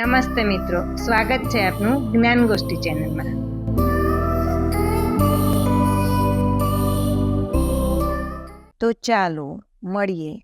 નમસ્તે મિત્રો, સ્વાગત છે આપનું જ્ઞાન ગોષ્ઠી ચેનલમાં. તો ચાલો મળીએ.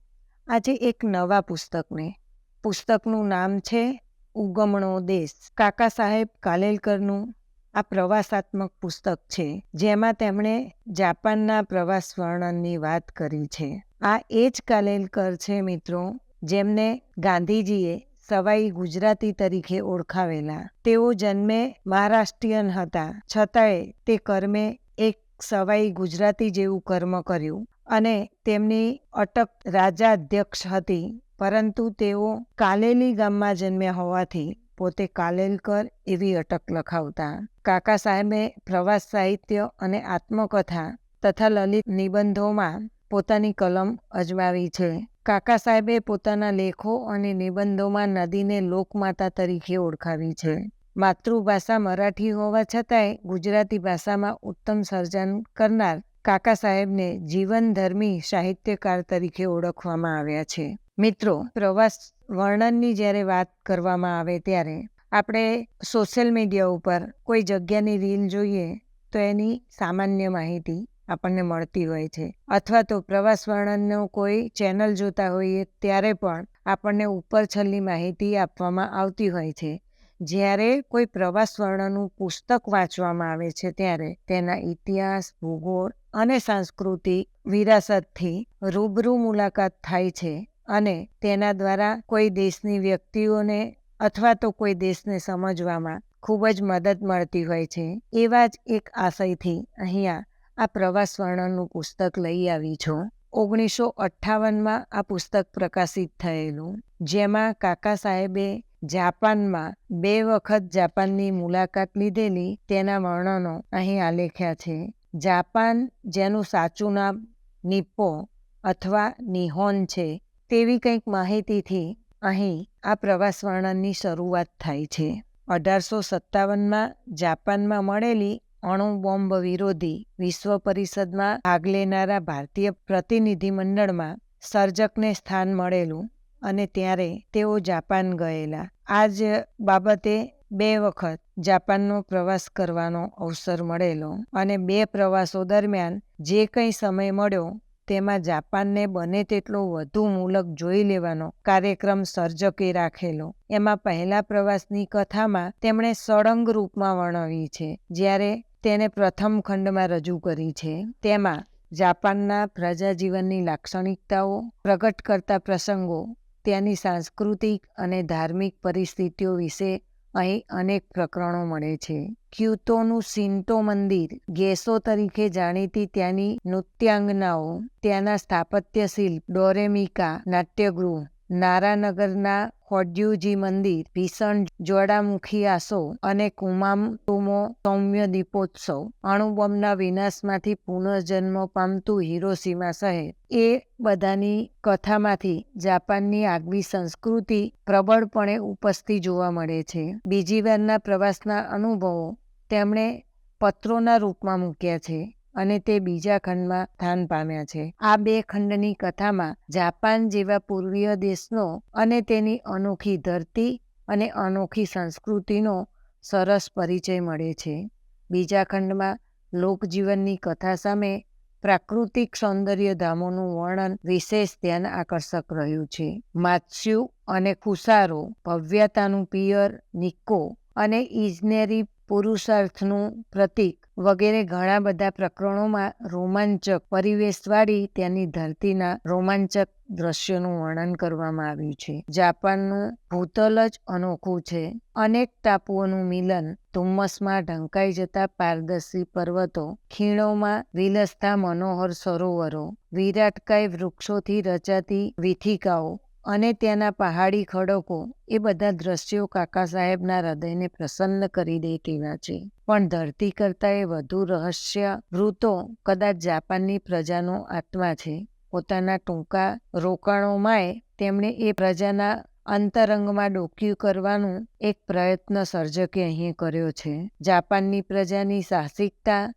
આજે એક નવા પુસ્તકને. પુસ્તકનું નામ છે ઉગમણો દેશ. કાકા સાહેબ કાલેલકરનું આ પ્રવાસાત્મક પુસ્તક છે, જેમાં તેમણે જાપાનના પ્રવાસ વર્ણનની વાત કરી છે. આ એ જ કાલેલકર છે મિત્રો, જેમને ગાંધીજીએ સવાઈ ગુજરાતી તરીકે ઓળખાવેલા. તેઓ જન્મે મહારાષ્ટ્રીયન હતા. છતાંય તે કર્મે એક સવાઈ ગુજરાતી જેવું કર્મ કર્યું અને તેમની અટક રાજાધ્યક્ષ હતી. પરંતુ તેઓ કાલેલી ગામમાં જન્મ્યા હોવાથી પોતે કાલેલકર એવી અટક લખાવતા. કાકા સાહેબે પ્રવાસ સાહિત્ય અને આત્મકથા તથા લલિત નિબંધોમાં પોતાની કલમ અજમાવી છે. કાકા સાહેબે પોતાના લેખો અને નિબંધોમાં નદીને લોકમાતા તરીકે ઓળખાવી છે. માતૃભાષા મરાઠી હોવા છતાંય ગુજરાતી ભાષામાં ઉત્તમ સર્જન કરનાર કાકા સાહેબને જીવનધર્મી સાહિત્યકાર તરીકે ઓળખવામાં આવ્યા છે. મિત્રો પ્રવાસ વર્ણનની જ્યારે વાત કરવામાં આવે ત્યારે આપણે સોશિયલ મીડિયા ઉપર કોઈ જગ્યાની રીલ જોઈએ તો એની સામાન્ય માહિતી આપણને મળતી હોય છે. અથવા તો પ્રવાસ વર્ણનનો કોઈ ચેનલ જોતા હોઈએ ત્યારે પણ આપણને ઉપર છલ્લી માહિતી આપવામાં આવતી હોય છે. જ્યારે કોઈ પ્રવાસ વર્ણનનું પુસ્તક વાંચવામાં આવે છે ત્યારે તેના ઇતિહાસ, ભૂગોળ અને સાંસ્કૃતિક વિરાસતથી રૂબરૂ મુલાકાત થાય છે અને તેના દ્વારા કોઈ દેશની વ્યક્તિઓને અથવા તો કોઈ દેશને સમજવામાં ખૂબ જ મદદ મળતી હોય છે. એવા જ એક આશયથી અહીંયા આ પ્રવાસ વર્ણનનું પુસ્તક લઈ આવી છું. ઓગણીસો અઠ્ઠાવનમાં આ પુસ્તક પ્રકાશિત થયેલું, જેમાં કાકા સાહેબે જાપાનમાં બે વખત જાપાનની મુલાકાત લીધેલી તેના વર્ણનો અહીં આલેખ્યા છે. જાપાન, જેનું સાચું નામ નિપ્પો અથવા નિહોન છે, તેવી કંઈક માહિતીથી અહીં આ પ્રવાસ વર્ણનની શરૂઆત થાય છે. અઢારસો સત્તાવનમાં જાપાનમાં મળેલી અણુ બોમ્બ વિરોધી વિશ્વ પરિષદમાં ભાગ લેનારા ભારતીય પ્રતિનિધિમંડળમાં સર્જકને સ્થાન મળેલું અને ત્યારે તેઓ જાપાન ગયેલા. આ જ બાબતે બે વખત જાપાનનો પ્રવાસ કરવાનો અવસર મળેલો અને બે પ્રવાસો દરમિયાન જે કંઈ સમય મળ્યો તેમાં જાપાનને બને તેટલો વધુ મુલક જોઈ લેવાનો કાર્યક્રમ સર્જકે રાખેલો. એમાં પહેલા પ્રવાસની કથામાં તેમણે સળંગ રૂપમાં વર્ણવી છે, જ્યારે તેને પ્રથમ ખંડમાં રજૂ કરી છે. તેમાં જાપાનના પ્રજાજીવનની લાક્ષણિકતાઓ પ્રગટ કરતા પ્રસંગો ત્યાંની સાંસ્કૃતિક અને ધાર્મિક પરિસ્થિતિઓ વિશે અહીં અનેક પ્રકરણો મળે છે. ક્યુતોનું સિન્ટો મંદિર, ગેસો તરીકે જાણીતી ત્યાંની નૃત્યાંગનાઓ, ત્યાંના સ્થાપત્ય શિલ્પ ડોરેમિકા નાટ્યગૃહ નારાનગરના હોડ્યુજી મંદિર, ભીષણ જ્વાળામુખી આસો અને કુમામ તુમો સૌમ્ય દીપોત્સવ. અણુબોમ્બના વિનાશમાંથી પુનર્જન્મ પામતું હિરોસીમા શહેર. એ બધાની કથામાંથી જાપાનની આગવી સંસ્કૃતિ પ્રબળપણે ઉપસ્થિત જોવા મળે છે. બીજી વારના પ્રવાસના અનુભવો તેમણે પત્રોના રૂપમાં મૂક્યા છે. અને તે બીજા ખંડમાં સ્થાન પામ્યા છે. આ બે ખંડની કથામાં જાપાન જેવા પૂર્વીય દેશનો અને તેની અનોખી ધરતી અને અનોખી સંસ્કૃતિનો સરસ પરિચય મળે છે. બીજા ખંડમાં લોકજીવનની કથા સામે પ્રાકૃતિક સૌંદર્ય ધામોનું વર્ણન વિશેષ ધ્યાન આકર્ષક રહ્યું છે. માત્સ્યુ અને કુસારો ભવ્યતાનું પિયર, નિક્કો અને ઇજનેરી પુરુષાર્થનું પ્રતીક વગેરે ઘણા બધા પ્રકરણોમાં રોમાંચક પરિવેશવાળી ત્યાંની ધરતીના રોમાંચક દ્રશ્યોનું વર્ણન કરવામાં આવ્યું છે. જાપાનનું ભૂતલ જ અનોખું છે. અનેક ટાપુઓનું મિલન ધુમ્મસમાં ઢંકાઈ જતા પારદર્શી પર્વતો, ખીણોમાં વિલસતા મનોહર સરોવરો, વિરાટકાય વૃક્ષોથી રચાતી વિથિકાઓ અને ત્યાંના પહાડી ખડકો એ બધા દ્રશ્યો કાકા સાહેબના હૃદયને પ્રસન્ન કરી દે તેવા છે. પણ ધરતી કરતાં એ વધુ રહસ્ય વૃતો કદાચ જાપાનની પ્રજાનો આત્મા છે. પોતાના ટૂંકા રોકાણોમાંય તેમણે એ પ્રજાના અંતરંગમાં ડોક્યું કરવાનું એક પ્રયત્ન સર્જકે અહીં કર્યો છે. જાપાનની પ્રજાની સાહસિકતા,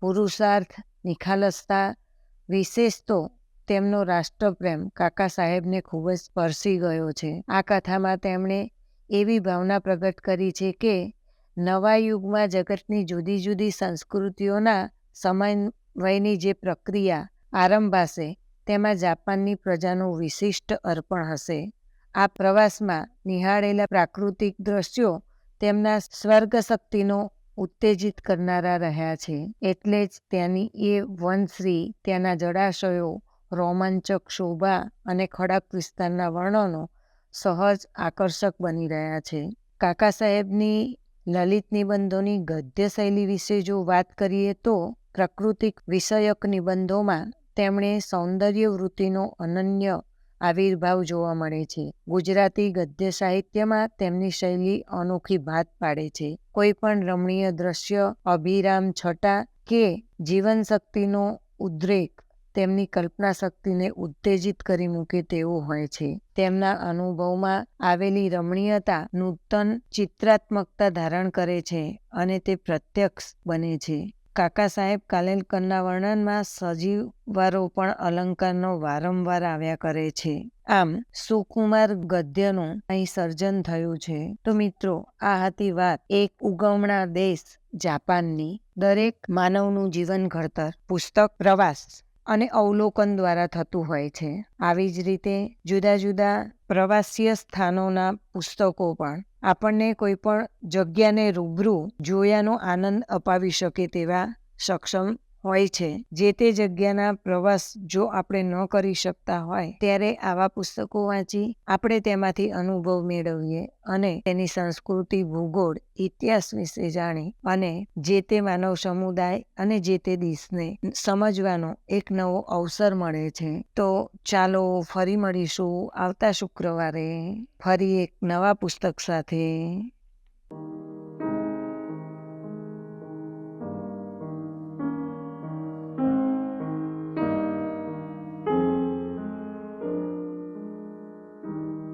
પુરુષાર્થ, નિખાલસતા વિશેષ તો તેમનો રાષ્ટ્રપ્રેમ કાકા સાહેબને ખૂબ જ સ્પર્શી ગયો છે. આ કથામાં તેમણે એવી ભાવના પ્રગટ કરી છે કે નવા યુગમાં જગતની જુદી જુદી સંસ્કૃતિઓના સમન્વયની જે પ્રક્રિયા આરંભાશે, તેમાં જાપાનની પ્રજાનું વિશિષ્ટ અર્પણ હશે. આ પ્રવાસમાં નિહાળેલા પ્રાકૃતિક દ્રશ્યો તેમના સ્વર્ગ શક્તિનો ઉત્તેજિત કરનારા રહ્યા છે. એટલે જ ત્યાંની એ વનશ્રી ત્યાંના જળાશયો રોમાંચક શોભા અને ખડક વિસ્તારના વર્ણનો સહજ આકર્ષક બની રહ્યા છે. કાકા સાહેબની લલિત નિબંધોની ગદ્ય શૈલી વિશે જો વાત કરીએ તો પ્રાકૃતિક વિષયક નિબંધોમાં તેમણે સૌંદર્ય વૃત્તિનો અનન્ય આવિર્ભાવ જોવા મળે છે. ગુજરાતી ગદ્ય સાહિત્યમાં તેમની શૈલી અનોખી ભાત પાડે છે. કોઈ પણ રમણીય દ્રશ્ય, અભિરામ, છટા કે જીવન શક્તિનો ઉદ્રેક તેમની કલ્પના શક્તિને ઉત્તેજિત કરી મૂકે તેવો હોય છે. તેમના અનુભવમાં આવેલી રમણીયતા નૂતન ચિત્રાત્મકતા ધારણ કરે છે અને તે પ્રત્યક્ષ બને છે. કાકા સાહેબ કાલેલકરના વર્ણનમાં સજીવારોપણ અલંકારનો વારંવાર આવ્યા કરે છે. આમ, સુકુમાર ગદ્યનું અહીં સર્જન થયું છે. તો મિત્રો, આ હતી વાત એક ઉગમણા દેશ જાપાનની. દરેક માનવનું જીવન ઘડતર, પુસ્તક, પ્રવાસ. અને અવલોકન દ્વારા થતું હોય છે. આવી જ રીતે જુદા જુદા પ્રવાસીય સ્થાનોના પુસ્તકો પણ આપણને કોઈ પણ જગ્યાને રૂબરૂ જોયાનો આનંદ અપાવી શકે તેવા સક્ષમ હોય છે. જે તે જગ્યાના પ્રવાસ જો આપણે ન કરી શકતા હોય, ત્યારે આવા પુસ્તકો વાંચી આપણે તેમાંથી અનુભવ મેળવીએ અને તેની સંસ્કૃતિ, ભૂગોળ, ઇતિહાસ વિશે જાણી અને જે તે માનવ સમુદાય અને જે તે દેશને સમજવાનો એક નવો અવસર મળે છે. તો ચાલો ફરી મળીશું આવતા શુક્રવારે ફરી એક નવા પુસ્તક સાથે.